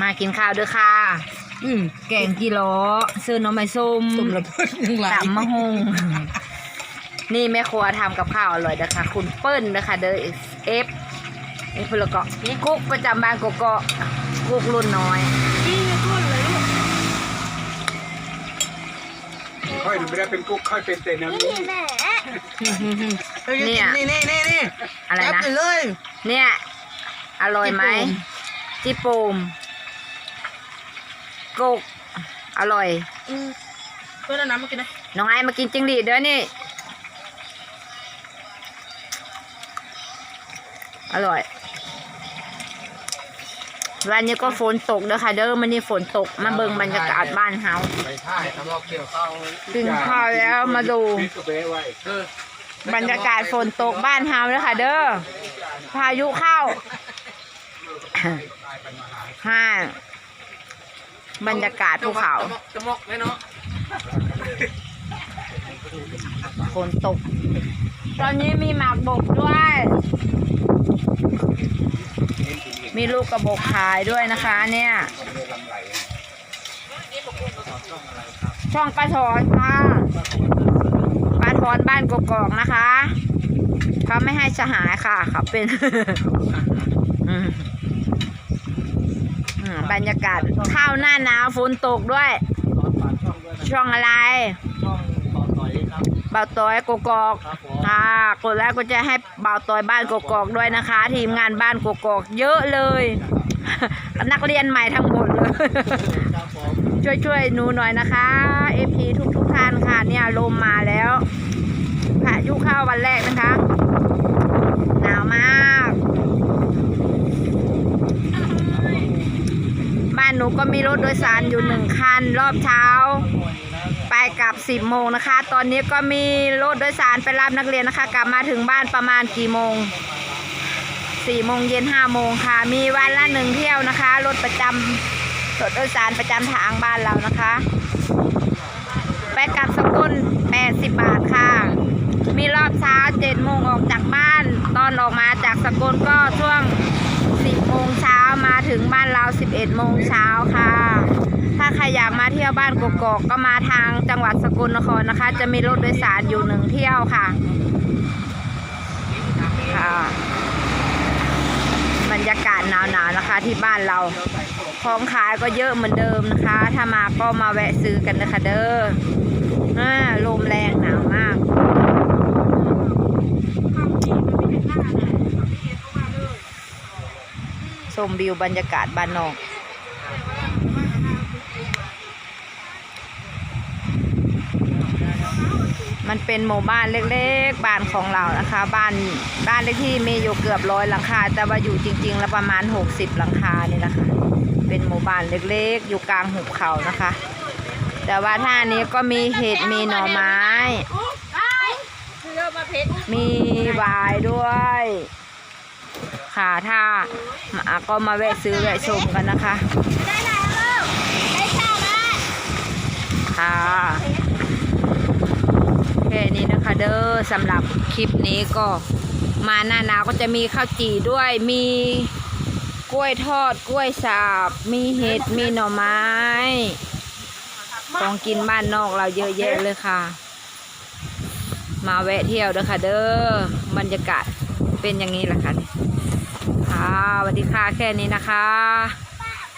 มากินข้าวด้วยค่ะ อืมแกงกิโลซื้อหน้องไม้ส้มตุ่มระเบิดยังไหลตำมะฮงนี่แม่ครัวทำกับข้าวอร่อยนะคะ คุณเปิ้ลนะคะ เดอเอฟนี่พลเกาะนี่กุ๊กประจำบ้านกกอกกุ๊กรุ่นน้อยนี่ก้นเลยลูกค่อยไม่ได้เป็นกุ๊กค่อยเป็นแต่แนวนี้เนี่ยนี่นี่นี่นี่อะไรจับนะไปเลย เนี่ยอร่อยไหมจิโปม กุ๊กอร่อยอืมเพื่อนเอาน้ำมากินนะน้องไอ้มากินจิงหรีดเด้อนี่ อร่อยวันนี้ก็ฝนตกเด้อค่ะ เด้อมันนี่ฝนตกมาเบิ่งบรรยากาศบ้านเฮาไปท่ายทำรอบเกี่ยวข้าวกินข้าวแล้วมาดูปิดกระเบะไว้เออบรรยากาศฝนตกบ้านเฮาเด้อค่ะ เด้อพายุเข้า ห้าง บรรยากาศภูเขาจะมอกไหมเนาะฝนตก ตอนนี้มีหมากบกด้วย มีลูกกระบอกขายด้วยนะคะเนี่ย ช่องปลาถอนค่ะปลาถอนบ้านกกอกนะคะ เขาไม่ให้สหายค่ะเขาเป็น อืมอืม บรรยากาศข้าวหน้าหนาวฝนตกด้วย ช่องอะไรบ่าวต้อยกกอกค่ะกดแล้วก็จะให้บ่าวต้อยบ้านกกอกด้วยนะคะ ทีมงานบ้านกกอกเยอะเลย นักเรียนใหม่ทั้งหมดเลย ช่วยช่วยๆหนูหน่อยนะคะเอพีทุกทุกๆท่านค่ะเนี่ยลมมาแล้วพายุเข้าวันแรกนะคะ หนาวมาก บ้านหนูก็มีรถโดยสารอยู่หนึ่งคัน รอบเช้า ไปกลับ 10 โมงนะคะ ตอนนี้ก็มีรถโดยสารไปรับนักเรียนนะคะ กลับมาถึงบ้านประมาณกี่โมง4โมงเย็น5โมงค่ะ มีวันละหนึ่งเที่ยวนะคะ รถประจำรถโดยสารประจำทางบ้านเรานะคะ ไปกลับสกุล80 บาทค่ะ มีรอบเช้า7โมงออกจากบ้าน ตอนออกมาจากสกุลก็ช่วง 10โมงเช้ามาถึงบ้านเรา 11โมงเช้าค่ะ ถ้าใครอยากมาเที่ยวบ้านกกอกก็มาทางจังหวัดสกลนครนะคะ จะมีรถโดยสารอยู่หนึ่งเที่ยวค่ะค่ะบรรยากาศหนาวๆนะคะที่บ้านเราของขายก็เยอะเหมือนเดิมนะคะ ถ้ามาก็มาแวะซื้อกันนะคะเด้อลมแรงหนาวมาก ชมวิวบรรยากาศบ้านนอกมันเป็นหมู่บ้านเล็กๆ บ้านของเรานะคะ บ้านบ้านเลขที่มีอยู่เกือบร้อยหลังคา แต่ว่าอยู่จริงๆ แล้วประมาณ 60 หลังคานี่นะคะ เป็นหมู่บ้านเล็กๆ อยู่กลางหุบเขานะคะ แต่ว่าท่านี้ก็มีเห็ดมีหน่อไม้ มีวายด้วย ค่ะ ถ้ามาก็มาแวะซื้อแวะชมกันนะคะ ค่ะแค่นี้นะคะเด้อสำหรับคลิปนี้ก็มาหน้าหนาวก็จะมีข้าวจี่ด้วยมีกล้วยทอดกล้วยสาบ มีเห็ดมีหน่อไม้ของกินบ้านนอกเราเยอะแยะเลยค่ะ มาแวะเที่ยวเด้อค่ะเด้อบรรยากาศเป็นอย่างนี้แหละค่ะค่ะ สวัสดีค่ะแค่นี้นะคะ